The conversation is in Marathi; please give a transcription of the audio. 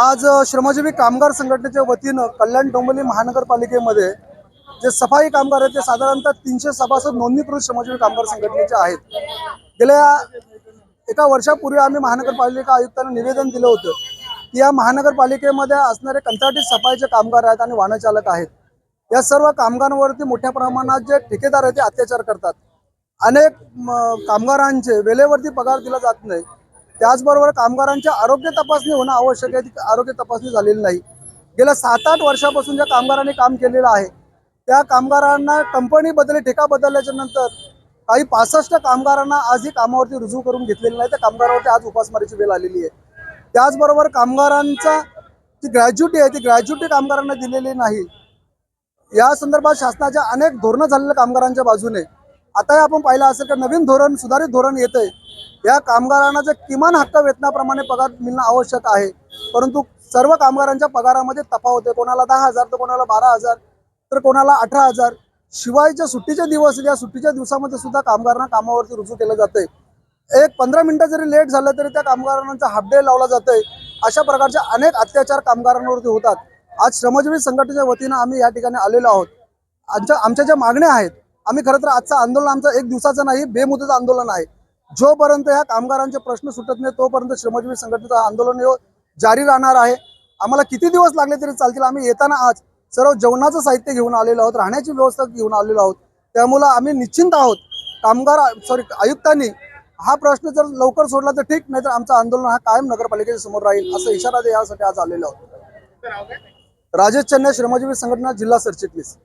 आज श्रमजीवी कामगार संघटनेच्या वतीनं कल्याण डोंबिवली महानगरपालिकेमध्ये जे सफाई कामगार आहेत ते साधारणतः तीनशे सभासद नोंदणीकृत श्रमजीवी कामगार संघटनेचे आहेत. गेल्या एका वर्षापूर्वी आम्ही महानगरपालिका आयुक्तांना निवेदन दिलं होतं की या महानगरपालिकेमध्ये असणारे कंत्राटी सफाईचे कामगार आहेत आणि वाहनचालक आहेत. या सर्व कामगारांवरती मोठ्या प्रमाणात जे ठेकेदार आहेत ते अत्याचार करतात. अनेक म, कामगारांचे वेळेवरती पगार दिला जात नाही. त्याचबरोबर कामगारांच्या आरोग्य तपासणी होणं आवश्यक आहे. ती आरोग्य तपासणी झालेली नाही. गेल्या सात आठ वर्षापासून ज्या कामगारांनी काम केलेलं आहे त्या कामगारांना कंपनी बदलली ठेका बदलल्याच्या नंतर काही पासष्ट कामगारांना आजही कामावरती रुजू करून घेतलेलं नाही. त्या कामगारावरती आज उपासमारीची वेळ आलेली आहे. त्याचबरोबर कामगारांचा जी ग्रॅज्युटी आहे ती ग्रॅज्युटी कामगारांना दिलेली नाही. या संदर्भात शासनाच्या अनेक धोरणं झालेल्या कामगारांच्या बाजूने आताही आपण पाहिलं असेल का नवीन धोरण सुधारित धोरण येतंय. या कामगारांना जे किमान हक्क वेतनाप्रमाणे पगार मिळणं आवश्यक आहे. परंतु सर्व कामगारांच्या पगारामध्ये तफावत आहे. कोणाला दहा हजार तर कोणाला बारा हजार तर कोणाला अठरा हजार. शिवायच्या सुट्टीचे दिवस या सुट्टीच्या दिवसामध्ये सुद्धा कामगारांना कामावरती रुजू केलं जातंय. एक पंधरा मिनिटं जरी लेट झालं तरी त्या कामगारांचा हाफ डे लावला जातोय. अशा प्रकारचे अनेक अत्याचार कामगारांवरती होतात. आज श्रमजीवी संघटनेच्या वतीनं आम्ही या ठिकाणी आलेलो आहोत. आमच्या आमच्या ज्या मागण्या आहेत आम्ही खरं तर आजचं आंदोलन आमचं एक दिवसाचं नाही बेमुदत आंदोलन आहे. जोपर्यंत ह्या कामगारांचे प्रश्न सुटत नाही तोपर्यंत श्रमजीवी संघटनेचं आंदोलन हे जारी राहणार आहे. आम्हाला किती दिवस लागले तरी चालतील? आम्ही येताना आज सर्व जेवणाचं साहित्य घेऊन आलेलो आहोत राहण्याची व्यवस्था घेऊन आलेलो आहोत. त्यामुळं आम्ही निश्चिंत आहोत. कामगार सॉरी आयुक्तांनी हा प्रश्न जर लवकर सोडला तर ठीक नाही तर आमचं आंदोलन हा कायम नगरपालिकेच्या समोर राहील असं इशारा दे यासाठी आज आलेलो आहोत. राजेश चन्ने श्रमजीवी संघटना जिल्हा सरचिटणीस.